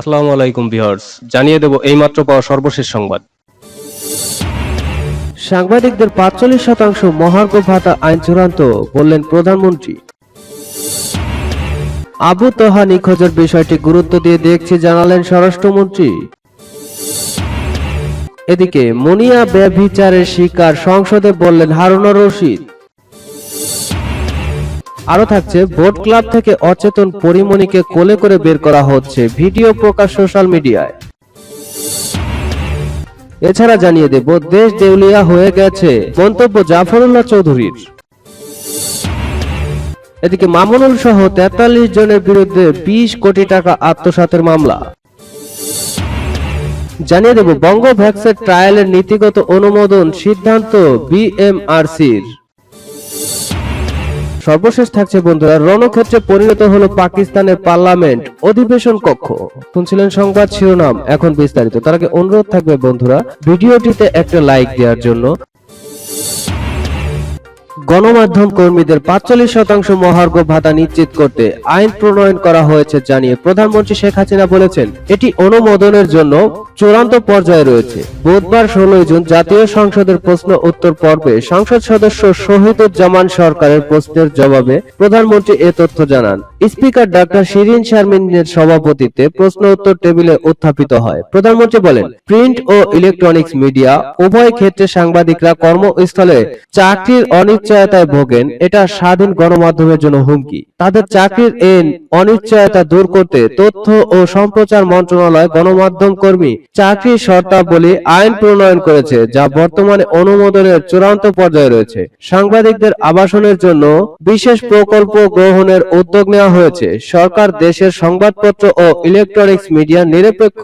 আসসালামু আলাইকুম ভিউয়ার্স, জানিয়ে দেব এইমাত্র পাওয়া সর্বশেষ সংবাদ। সাংবাদিকদের পাঁচচল্লিশ শতাংশ মহার্ঘ ভাতা আইন চূড়ান্ত বললেন প্রধানমন্ত্রী। আবু তোহা নিখোঁজের বিষয়টি গুরুত্ব দিয়ে দেখছি জানালেন স্বরাষ্ট্রমন্ত্রী। এদিকে মুনিয়া ব্যভিচারের শিকার সংসদে বললেন হারুনুর রশিদ। আরও থাকছে ভোট ক্লাব থেকে অচেতন পরিমণিকে কোলে করে বের করা হচ্ছে ভিডিও প্রকাশ সোশ্যাল মিডিয়ায়। এছাড়া জানিয়ে দেব, দেশ দেউলিয়া হয়ে গেছে, মন্তব্য জাফরুল্লাহ চৌধুরীর। এদিকে মামুনুল সহ তেতাল্লিশ জনের বিরুদ্ধে বিশ কোটি টাকা আত্মসাতের মামলা। জানিয়ে দেব বঙ্গ ভ্যাকসিন ট্রায়ালের নীতিগত অনুমোদন সিদ্ধান্ত বিএমআরসির। সর্বশেষ থাকছে বন্ধুরা, রণক্ষেত্রে পরিণত হলো পাকিস্তানের পার্লামেন্ট অধিবেশন কক্ষ। শুনছিলেন সংবাদ শিরোনাম, এখন বিস্তারিত। তার আগে অনুরোধ থাকবে বন্ধুরা, ভিডিওটিতে একটা লাইক দেওয়ার জন্য। গণমাধ্যম কর্মীদের পাঁচচল্লিশ শতাংশ মহার্ঘ ভাতা নিশ্চিত করতে আইন প্রণয়ন করা হয়েছে জানিয়ে প্রধানমন্ত্রী শেখ হাসিনা বলেছেন, এটি অনুমোদনের জন্য চূড়ান্ত পর্যায়ে রয়েছে। বুধবার ষোলোই জুন জাতীয় সংসদের প্রশ্ন উত্তর পর্বে সংসদ সদস্য শহীদুজ্জামান সরকারের প্রশ্নের জবাবে প্রধানমন্ত্রী এ তথ্য জানান। স্পিকার ডাক্তার শিরিন শারমিনের সভাপতিত্বে প্রশ্ন উত্তর টেবিলে উত্থাপিত হয়। প্রধানমন্ত্রী বলেন, প্রিন্ট ও ইলেকট্রনিক্স মিডিয়া উভয় ক্ষেত্রে সাংবাদিকরা কর্মস্থলে চাকরির অনিশ্চয়তায় ভোগেন। এটা স্বাধীন গণমাধ্যমের জন্য হুমকি। তাদের চাকরির এন অনিশ্চয়তা দূর করতে তথ্য ও সম্প্রচার মন্ত্রণালয় গণমাধ্যম কর্মী চাকরির শর্তাবলী আইন প্রণয়ন করেছে, যা বর্তমানে অনুমোদনের চূড়ান্ত পর্যায়ে রয়েছে। সাংবাদিকদের আবাসনের জন্য বিশেষ প্রকল্প গ্রহণের উদ্যোগ নেওয়া হয়েছে। সরকার দেশের সংবাদপত্র ও ইলেকট্রনিক্স মিডিয়া নিরপেক্ষ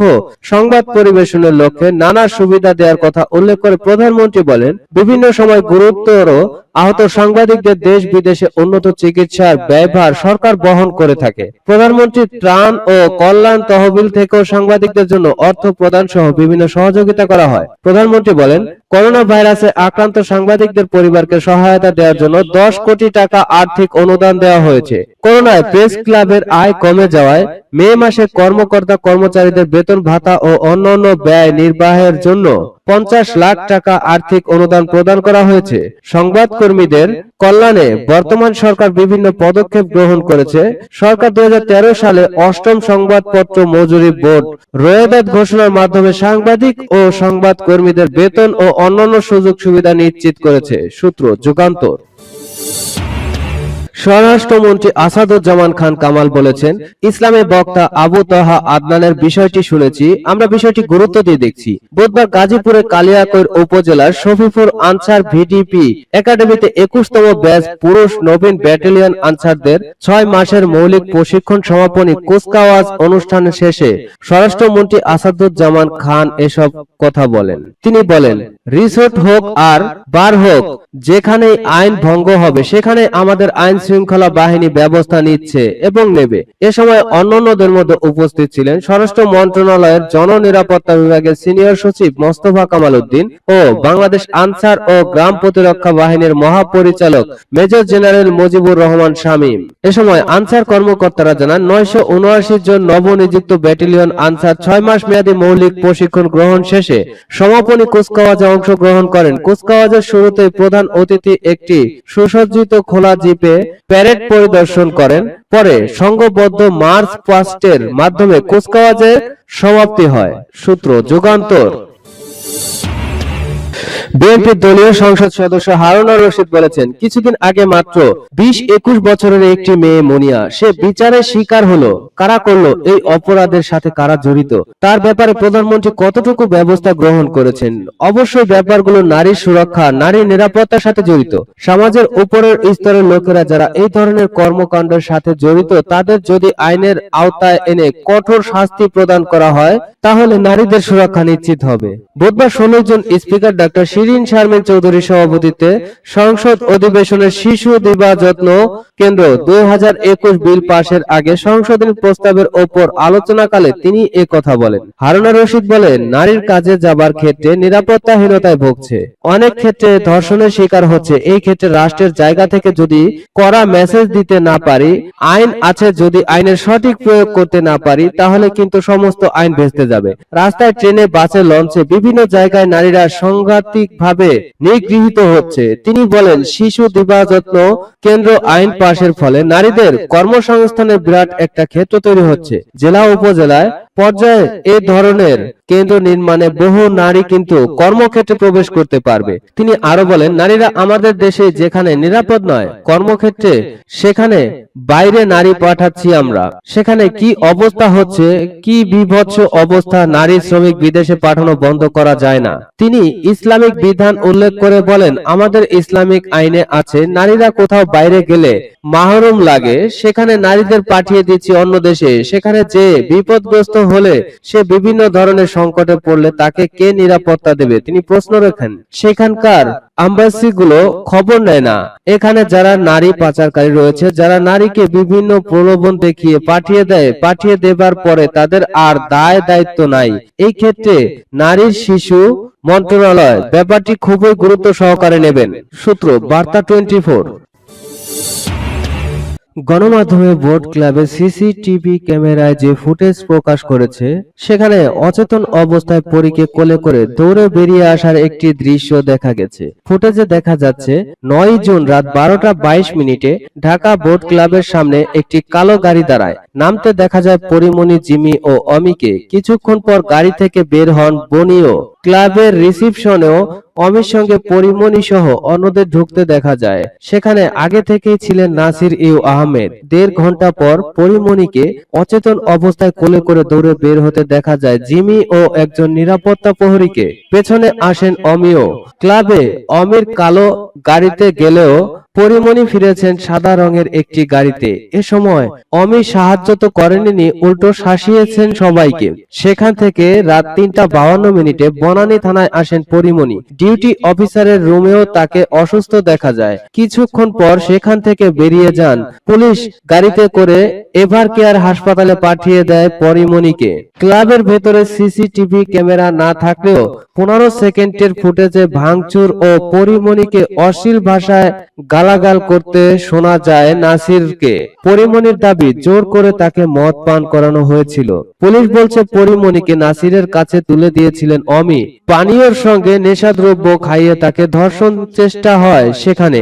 সংবাদ পরিবেশনের লক্ষ্যে নানা সুবিধা দেওয়ার কথা উল্লেখ করে প্রধানমন্ত্রী বলেন, বিভিন্ন সময় গুরুতর আহত সাংবাদিকদের দেশ বিদেশে উন্নত চিকিৎসার ব্যয়ভার সরকার বহন করে থাকে। প্রধানমন্ত্রী ত্রাণ ও কল্যাণ তহবিল থেকেও সাংবাদিকদের জন্য অর্থ প্রদান সহ বিভিন্ন সহযোগিতা করা হয়। প্রধানমন্ত্রী বলেন করোনা ভাইরাসে আক্রান্ত সাংবাদিকদের পরিবারকে সহায়তা দেওয়ার জন্য দশ কোটি টাকা আর্থিক অনুদান দেওয়া হয়েছে। করোনায় প্রেস ক্লাবের আয় কমে যাওয়ায় মে মাসে কর্মকর্তা কর্মচারীদের বেতন ভাতা ও অন্যান্য ব্যয় নির্বাহের জন্য পঞ্চাশ লাখ টাকা আর্থিক অনুদান প্রদান করা হয়েছে। সংবাদ কর্মীদের কল্যাণে বর্তমান সরকার বিভিন্ন পদক্ষেপ গ্রহণ করেছে। সরকার দু হাজার তেরো সালে অষ্টম সংবাদপত্র মজুরি বোর্ড রোয়েদাত ঘোষণার মাধ্যমে সাংবাদিক ও সংবাদ কর্মীদের বেতন ও অন্যান্য সুযোগ সুবিধা নিশ্চিত করেছে, সূত্র যুগান্তর। স্বরাষ্ট্রমন্ত্রী আসাদুজ্জামান খান কামাল বলেছেন, ইসলামী বক্তা আবু তাহা আদনানের বিষয়টি শুনেছি, আমরা বিষয়টি গুরুত্ব দিয়ে দেখছি। বুধবার গাজীপুরের কালিয়াকৈর উপজেলার শফিপুর আনসার ভিডিপি একাডেমিতে একুশতম ব্যাচ পুরুষ নবীন ব্যাটালিয়ন আনসারদের ছয় মাসের মৌলিক প্রশিক্ষণ সমাপনী কুচকাওয়াজ অনুষ্ঠান শেষে স্বরাষ্ট্রমন্ত্রী আসাদুজ্জামান খান এসব কথা বলেন। তিনি বলেন, রিসোর্ট হোক আর বার হোক যেখানে আইন ভঙ্গ হবে সেখানে আমাদের আইন শৃঙ্খলা বাহিনী ব্যবস্থা নিচ্ছে এবং নেবে। এ সময় অন্যান্যদের মধ্যে উপস্থিত ছিলেন স্বরাষ্ট্র মন্ত্রণালয়ের জননিরাপত্তা বিভাগের সিনিয়র সচিব মোস্তফা কামাল উদ্দিন ও বাংলাদেশ আনসার ও গ্রাম প্রতিরক্ষা বাহিনীর মহাপরিচালক মেজর জেনারেল মুজিবুর রহমান শামীম। এ সময় আনসার কর্মকর্তারা জানান, নয়শো উনআশি জন নবনিযুক্ত ব্যাটালিয়ন আনসার ছয় মাস মেয়াদী মৌলিক প্রশিক্ষণ গ্রহণ শেষে সমাপনী কুচকাওয়াজে অংশগ্রহণ করেন। কুচকাওয়াজের শুরুতে প্রধান অতিথি একটি সুসজ্জিত খোলা জিপে প্যারেড পরিদর্শন করেন। পরে সংঘবদ্ধ মার্চ পাস্টের মাধ্যমে কুচকাওয়াজের সমাপ্তি হয়। সূত্র যুগান্তর। বিএনপির দলীয় সংসদ সদস্য হারুনুর রশিদ বলেছেন, কিছুদিন আগে মাত্র বিশ একুশ বছরের একটি মেয়ে মনিয়া, সে বিচারের শিকার হলো। কারা করল? এই অপরাধের সাথে কারা জড়িত? তার ব্যাপারে প্রধানমন্ত্রী কতটুকু ব্যবস্থা গ্রহণ করেছেন? অবশ্যই ব্যাপারগুলো নারীর সুরক্ষা, নারীর নিরাপত্তার সাথে জড়িত। সমাজের উপরের স্তরের লোকেরা যারা এই ধরনের কর্মকাণ্ডের সাথে জড়িত, তাদের যদি আইনের আওতায় এনে কঠোর শাস্তি প্রদান করা হয় তাহলে নারীদের সুরক্ষা নিশ্চিত হবে। বুধবার ষোলো জন স্পিকার ডক্টর শিরিন শারমিন চৌধুরীর সভাপতিত্বে সংসদ অধিবেশনের শিশু দিবা যত্ন কেন্দ্র দুই হাজার একুশ বিল পাশের আগে সংশোধনী প্রস্তাবের ওপর আলোচনাকালে তিনি এ কথা বলেন। হারুনা রশিদ বলেন, নারীর কাজে যাবার ক্ষেত্রে নিরাপত্তাহীনতায় ভুগছে। অনেক ক্ষেত্রে ধর্ষণের শিকার হচ্ছে। এই ক্ষেত্রে রাষ্ট্রের জায়গা থেকে যদি কড়া মেসেজ দিতে না পারি, আইন আছে যদি আইনের সঠিক প্রয়োগ করতে না পারি, তাহলে কিন্তু সমস্ত আইন ভেস্তে যাবে। রাস্তায় ট্রেনে, বাসে, লঞ্চে বিভিন্ন জায়গায় নারীরা সাংঘাতিক ভাবে নিগৃহীত হচ্ছে। তিনি বলেন, শিশু দিবা যত্ন কেন্দ্র আইন পাশের ফলে নারীদের কর্মসংস্থানের বিরাট একটা ক্ষেত্র তৈরি হচ্ছে। জেলা, উপজেলায় পর্যায়ে এ ধরনের কেন্দ্র নির্মাণে বহু নারী কিন্তু কর্মক্ষেত্রে প্রবেশ করতে পারবে। তিনি আরও বলেন নারীরা আমাদের দেশে যেখানে নিরাপদ নয় কর্মক্ষেত্রে সেখানে বাইরে নারী পাঠাচ্ছি আমরা। সেখানে কি অবস্থা হচ্ছে কি বিভৎস অবস্থা নারী শ্রমিক বিদেশে পাঠানো বন্ধ করা যায় না। তিনি ইসলামিক বিধান উল্লেখ করে বলেন আমাদের ইসলামিক আইনে আছে নারীরা কোথাও বাইরে গেলে মাহরুম লাগে সেখানে নারীদের পাঠিয়ে দিচ্ছি অন্য দেশে। সেখানে যে বিপদগ্রস্ত হলে সে বিভিন্ন ধরনের সংকটে পড়লে তাকে কে নিরাপত্তা দেবে? তিনি প্রশ্ন রাখেন, সেখানকার আম্বাসি গুলো খবর নেয় না। এখানে যারা নারী পাচারকারী রয়েছে, যারা নারীকে বিভিন্ন প্রলোভন দেখিয়ে পাঠিয়ে দেয়, পাঠিয়ে দেবার পরে তাদের আর দায় দায়িত্ব নাই। এই ক্ষেত্রে নারীর শিশু মন্ত্রণালয় ব্যাপারটি খুবই গুরুত্ব সহকারে নেবেন। সূত্র, বার্তা টোয়েন্টি গণমাধ্যমে বোর্ড ক্লাবে সিসিটিভি ক্যামেরায় যে ফুটেজ প্রকাশ করেছে, সেখানে অচেতন অবস্থায় পরীকে কোলে করে দৌড়ে বেরিয়ে আসার একটি দৃশ্য দেখা গেছে। ফুটেজে দেখা যাচ্ছে, নয় জুন রাত বারোটা বাইশ মিনিটে ঢাকা বোর্ড ক্লাবের সামনে একটি কালো গাড়ি দাঁড়ায়। নামতে দেখা যায় পরিমণি, জিমি ও অমিকে। কিছুক্ষণ পর গাড়ি থেকে বের হন বনিও ক্লাবের রিসিপশনেও অমির সঙ্গে পরিমণি সহ অন্যদের ঢুকতে দেখা যায়। সেখানে আগে থেকেই ছিলেন নাসির ইউ আহমেদ। দেড় ঘণ্টা পর পরিমণিকে অচেতন অবস্থায় কোলে করে দৌড়ে বের হতে দেখা যায় জিমি ও একজন নিরাপত্তা প্রহরীকে। পেছনে আসেন অমিও। ক্লাবে অমির কালো গাড়িতে গেলেও পরিমণি ফিরেছেন সাদা রঙের একটি গাড়িতে। এ সময় অমি সাহায্য তো করেননি, উল্টো শাসিয়েছেন সবাইকে। সেখান থেকে রাত তিনটা বাউান্ন মিনিটে বনানী থানায় আসেন পরিমণি। ডিউটি অফিসারের রুমেও তাকে অসুস্থ দেখা যায়। কিছুক্ষণ পর সেখান থেকে বেরিয়ে যান। পুলিশ গাড়িতে করে এভার কেয়ার হাসপাতালে পাঠিয়ে দেয় পরিমণিকে। ক্লাবের ভেতরে সিসিটিভি ক্যামেরা না থাকলেও পনেরো সেকেন্ডের ফুটেজে ভাঙচুর ও পরিমণিকে অশ্লীল ভাষায় গালাগাল করতে শোনা যায় নাসিরকে। পরিমণির দাবি, জোর করে তাকে মদ পান করানো হয়েছিল। পুলিশ বলছে, পরিমণিকে নাসিরের কাছে তুলে দিয়েছিলেন অমি পানীয়র সঙ্গে নেশাদ্রব্য খাইয়ে তাকে ধর্ষণ চেষ্টা হয় সেখানে।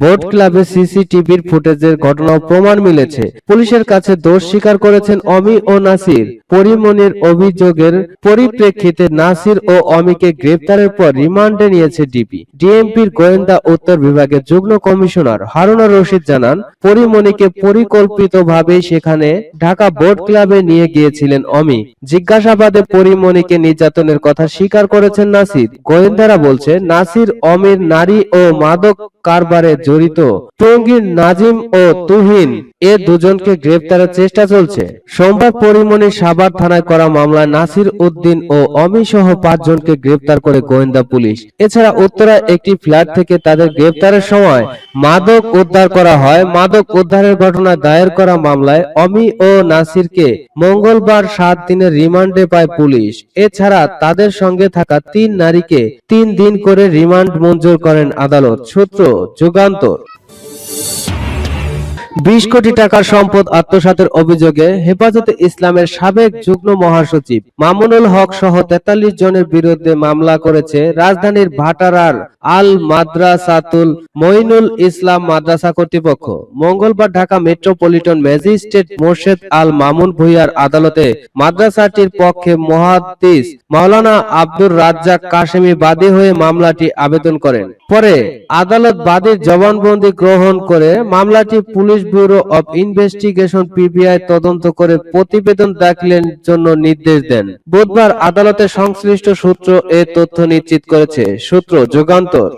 বোট ক্লাবে সিসিটিভির ফুটেজের ঘটনাও প্রমাণ মিলেছে। পুলিশের কাছে দোষ স্বীকার করেছেন অমি ও নাসির। পরিমণির অভিযোগের পরিপ্রেক্ষিতে নাসির ও অমিকে গ্রেপ্তারের পর রিমান্ডে নিয়েছে ডিবি। ডিএমপির গোয়েন্দা উত্তর বিভাগের যুগ্ম কমিশনার হারুনা রশিদ জানান পরিমণিকে পরিকল্পিতভাবে সেখানে ঢাকা বোট ক্লাবে নিয়ে গিয়েছিলেন অমি। জিজ্ঞাসাবাদে পরিমণিকে নির্যাতনের কথা স্বীকার করেছেন নাসির। গোয়েন্দারা বলছে, নাসির অমির নারী ও মাদক কারবারে জড়িত। টঙ্গীর নাজিম ও তুহিন এ দুজনকে গ্রেপ্তারের চেষ্টা চলছে। সোমবার পরিমণি সাভার থানায় করা মামলায় নাসির উদ্দিন ও অমি সহ পাঁচজনকে গ্রেপ্তার করে গোয়েন্দা পুলিশ। এছাড়া উত্তরায় একটি ফ্ল্যাট থেকে তাদের গ্রেপ্তারের সময় মাদক উদ্ধার করা হয়। মাদক উদ্ধারের ঘটনায় দায়ের করা মামলায় অমি ও নাসিরকে মঙ্গলবার সাত দিনের রিমান্ডে পায় পুলিশ। এছাড়া তাদের সঙ্গে থাকা তিন নারীকে তিন দিন করে রিমান্ড মঞ্জুর করেন আদালত। সূত্র যুগান্তর। বিশ কোটি টাকার সম্পদ আত্মসাতের অভিযোগে হেফাজতে ইসলামের সাবেক যুগ্ম মহাসচিব মামুনুল হক সহ তেতাল্লিশ জনের বিরুদ্ধে মামলা করেছে রাজধানীর ভাটারার আল মাদ্রাসাতুল মইনুল ইসলাম মাদ্রাসা কর্তৃপক্ষ। মঙ্গলবার ঢাকা মেট্রোপলিটন ম্যাজিস্ট্রেট মোর্শেদ আল মামুন ভুইয়ার আদালতে মাদ্রাসাটির পক্ষে মহাদিস মাওলানা আব্দুর রাজ্জাক কাশেমি বাদী হয়ে মামলাটি আবেদন করেন। পরে আদালত বাদীর জবানবন্দি গ্রহণ করে মামলাটি police bureau of investigation PBI তদন্ত করে প্রতিবেদন দাখিলের জন্য নির্দেশ দেন। বুধবার আদালতে সংশ্লিষ্ট সূত্র এ তথ্য নিশ্চিত করেছে। সূত্র, যুগান্তর।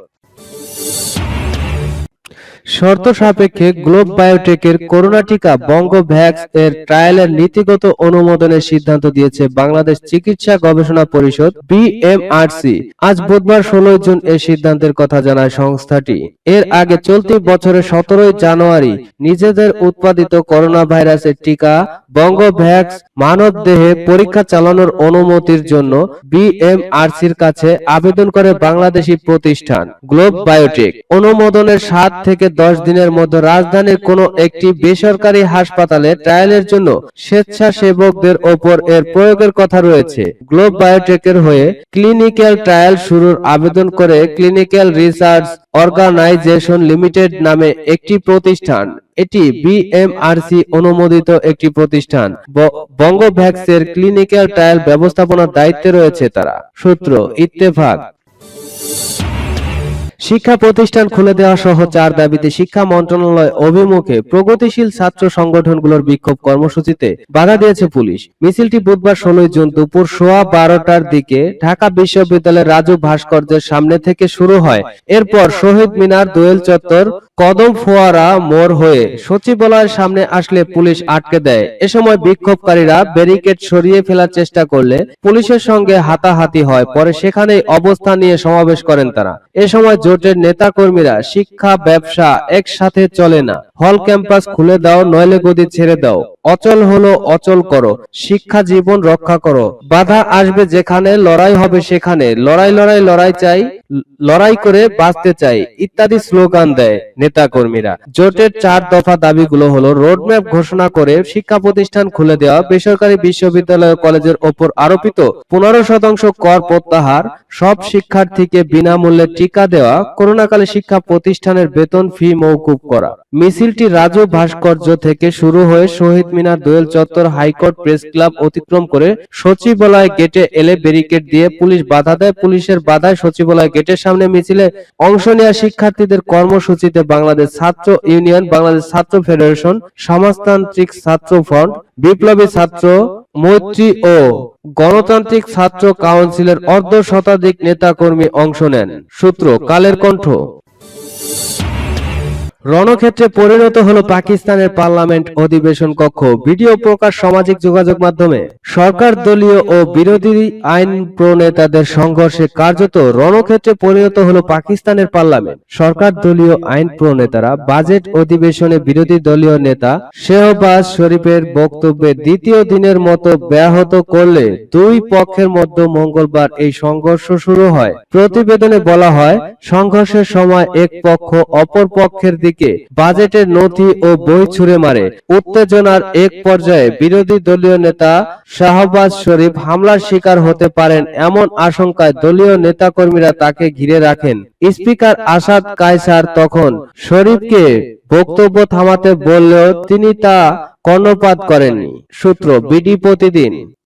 শর্ত সাপেক্ষে গ্লোব বায়োটেকের করোনা টিকা বঙ্গভ্যাক্স এর ট্রায়ালের নীতিগত অনুমোদনের সিদ্ধান্ত দিয়েছে বাংলাদেশ চিকিৎসা গবেষণা পরিষদ বিএমআরসি আজ বুধবার ষোলোই জুন এই সিদ্ধান্তের কথা জানায় সংস্থাটি। এর আগে চলতি বছরের সতেরোই জানুয়ারি নিজেদের উৎপাদিত করোনা ভাইরাসের টিকা বঙ্গভ্যাক্স মানব দেহে পরীক্ষা চালানোর অনুমতির জন্য বিএমআরসির কাছে আবেদন করে বাংলাদেশি প্রতিষ্ঠান গ্লোব বায়োটেক অনুমোদনের সাত থেকে দশ দিনের মধ্যে রাজধানীর কোনো একটি বেসরকারি হাসপাতালে ট্রায়ালের জন্য স্বেচ্ছাসেবকদের ওপর এর প্রয়োগের কথা রয়েছে। গ্লোব বায়োটেকের হয়ে ক্লিনিক্যাল ট্রায়াল শুরুর আবেদন করে ক্লিনিক্যাল রিসার্চ অর্গানাইজেশন লিমিটেড নামে একটি প্রতিষ্ঠান। এটি বিএমআরসি অনুমোদিত একটি প্রতিষ্ঠান। বঙ্গভ্যাক্সের ক্লিনিক্যাল ট্রায়াল ব্যবস্থাপনার দায়িত্বে রয়েছে তারা। সূত্র, ইত্তেফাক। শিক্ষা প্রতিষ্ঠান খুলে দেওয়া সহ চার দাবিতে শিক্ষা মন্ত্রণালয় অভিমুখে প্রগতিশীল ছাত্র সংগঠনগুলোর বিক্ষোভ কর্মসূচিতে বাধা দিয়েছে পুলিশ। মিছিলটি বুধবার ষোলোই জুন দুপুর সোয়া বারোটার দিকে ঢাকা বিশ্ববিদ্যালয়ের রাজু ভাস্কর্যের সামনে থেকে শুরু হয়। এরপর শহীদ মিনার, দোয়েল চত্বর কদম ফোয়ারা মোর হয়ে সচিবালয়ের সামনে আসলে পুলিশ আটকে দেয়। এ সময় বিক্ষোভকারীরা ব্যারিকেড সরিয়ে ফেলার চেষ্টা করলে পুলিশের সঙ্গে হাতাহাতি হয়। পরে সেখানেই অবস্থান নিয়ে সমাবেশ করেন তারা। এ সময় জোটের নেতাকর্মীরা শিক্ষা, ব্যবসা একসাথে চলে না। হল ক্যাম্পাস খুলে দাও, নইলে গদি ছেড়ে দাও। অচল হলো, অচল করো। শিক্ষা জীবন রক্ষা করো। বাধা আসবে যেখানে, লড়াই হবে সেখানে। লড়াই লড়াই লড়াই চাই, লড়াই করে বাঁচতে চাই, ইত্যাদি স্লোগান দেয় নেতাকর্মীরা। জোটের চার দফা দাবিগুলো হলো, রোডম্যাপ ঘোষণা করে শিক্ষা প্রতিষ্ঠান খুলে দেওয়া, বেসরকারি বিশ্ববিদ্যালয় কলেজের ওপর আরোপিত পনেরো শতাংশ কর প্রত্যাহার, সব শিক্ষার্থীকে বিনামূল্যে টিকা দেওয়া, করোনাকালে শিক্ষা প্রতিষ্ঠানের বেতন ফি মৌকুব করা। মিছিলটি রাজু ভাস্কর্য থেকে শুরু হয়ে শহীদ মিনার দোয়েল চত্বর হাইকোর্ট প্রেস ক্লাব অতিক্রম করে সচিবালয় গেটে এলে ব্যারিকেড দিয়ে পুলিশ বাধা দেয়। পুলিশের বাধায় সচিবালয় গেটের সামনে মিছিলে অংশ নেওয়া শিক্ষার্থীদের কর্মসূচিতে বাংলাদেশ ছাত্র ইউনিয়ন, বাংলাদেশ ছাত্র ফেডারেশন, সমাজতান্ত্রিক ছাত্র ফ্রন্ট, বিপ্লবী ছাত্র মৈত্রী ও গণতান্ত্রিক ছাত্র কাউন্সিলের অর্ধ শতাধিক নেতাকর্মী অংশ নেন। সূত্র, কালের কণ্ঠ। রণক্ষেত্রে পরিণত হলো পাকিস্তানের পার্লামেন্ট অধিবেশন কক্ষ, ভিডিও প্রকাশ, সামাজিক যোগাযোগ মাধ্যমে। সরকার দলীয় ও বিরোধী আইন প্রণেতাদের সংঘর্ষে কার্যত রণক্ষেত্রে পরিণত হলো পাকিস্তানের পার্লামেন্ট। সরকার দলীয় আইন প্রণেতারা বাজেট অধিবেশনে বিরোধী দলীয় নেতা শেহবাজ শরীফের বক্তব্যে দ্বিতীয় দিনের মতো ব্যাহত করলে দুই পক্ষের মধ্যে মঙ্গলবার এই সংঘর্ষ শুরু হয়। প্রতিবেদনে বলা হয়, সংঘর্ষের সময় এক পক্ষ অপর পক্ষের দিকে বাজেটের নথি ও বই ছুড়ে মারে। উত্তেজনার এক পর্যায়ে বিরোধী দলীয় নেতা শাহবাজ শরীফ হামলার শিকার হতে পারেন এমন আশঙ্কায় দলীয় নেতাকর্মীরা তাকে ঘিরে রাখেন। স্পিকার আসাদ কায়সার তখন শরীফকে বক্তব্য থামাতে বললেও তিনি তা কর্ণপাত করেননি। সূত্র, বিডি প্রতিদিন।